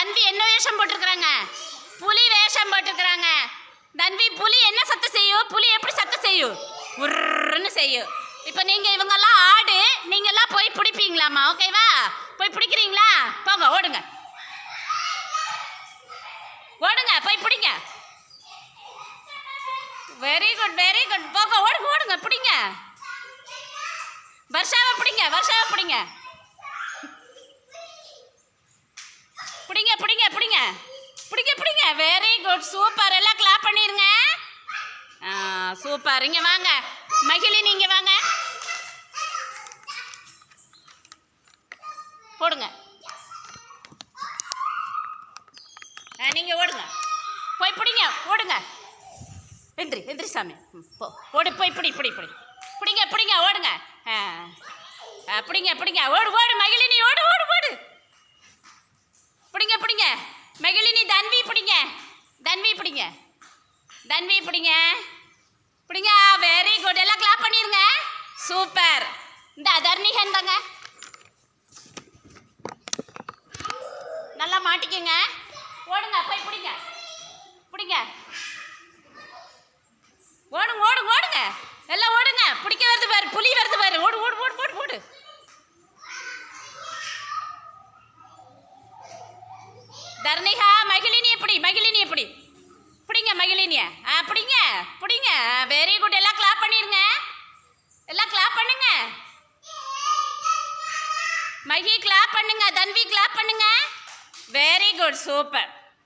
தன்வி என்ன வேஷம் போட்டிருக்கிறாங்க? புலி வேஷம் போட்டிருக்கிறாங்க. தன்வி புலி என்ன சத்தம் செய்யும் புலி எப்படி சத்தம் செய்யும் உருன்னு செய்யும் இப்போ நீங்கள் இவங்கெல்லாம் ஆடு நீங்கள்லாம் போய் பிடிப்பீங்களாம்மா ஓகேவா? போய் பிடிக்கிறீங்களா? போங்க ஓடுங்க. ஓடுங்க போய் பிடிங்க. வெரி குட் வெரி குட் போங்க ஓடுங்க ஓடுங்க பிடிங்க. வர்ஷாவை பிடிங்க வருஷாவை பிடிங்க. பிடிங்க பிடிங்க. பிடிங்க பிடிங்க. வெரி குட் சூப்பர் எல்லாம் கிளாப் பண்ணிடுங்க சூப்பர் இங்கே வாங்க. மகிழி நீங்கள் வாங்க. போடுங்க. ஆ, ஓடுங்க. போய் பிடிங்க ஓடுங்க. எந்திரி எந்திரி சாமி. ம், போ. ஓடு போய் பிடி பிடி பிடி. பிடிங்க பிடிங்க ஓடுங்க. ஆ, பிடிங்க பிடிங்க. ஓடு ஓடு மகிழினி ஓடு ஓடு ஓடு பிடிங்க பிடிங்க மகிழினி தன்வி பிடிங்க தன்வி பிடிங்க தன்வி பிடிங்க. பிடிங்க வெரி குட் எல்லாம் கிளாப் பண்ணிருங்க. சூப்பர் இந்த தர்ணிகன் தாங்க. நல்லா மாட்டிக்கங்க. ஓடுங்க போய் பிடிங்க. பிடிங்க. ஓடுங்க ஓடுங்க ஓடுங்க. எல்லாம் ஓடுங்க. பிடிக்க வருது பாரு புலி வருது பாரு. ஓடு ஓடு ஓடு ஓடு ஓடு. தர்ணிகா மகிழினி எப்படி மகிழினி எப்படி? பிடிங்க மகிழினிய. ஆ பிடிங்க பிடிங்க. வெரி குட் எல்லாம் கிளாப் பண்ணிடுங்க எல்லாம் கிளாப் பண்ணுங்க. மகி கிளாப் பண்ணுங்க தன்வி கிளாப் பண்ணுங்க. Very good super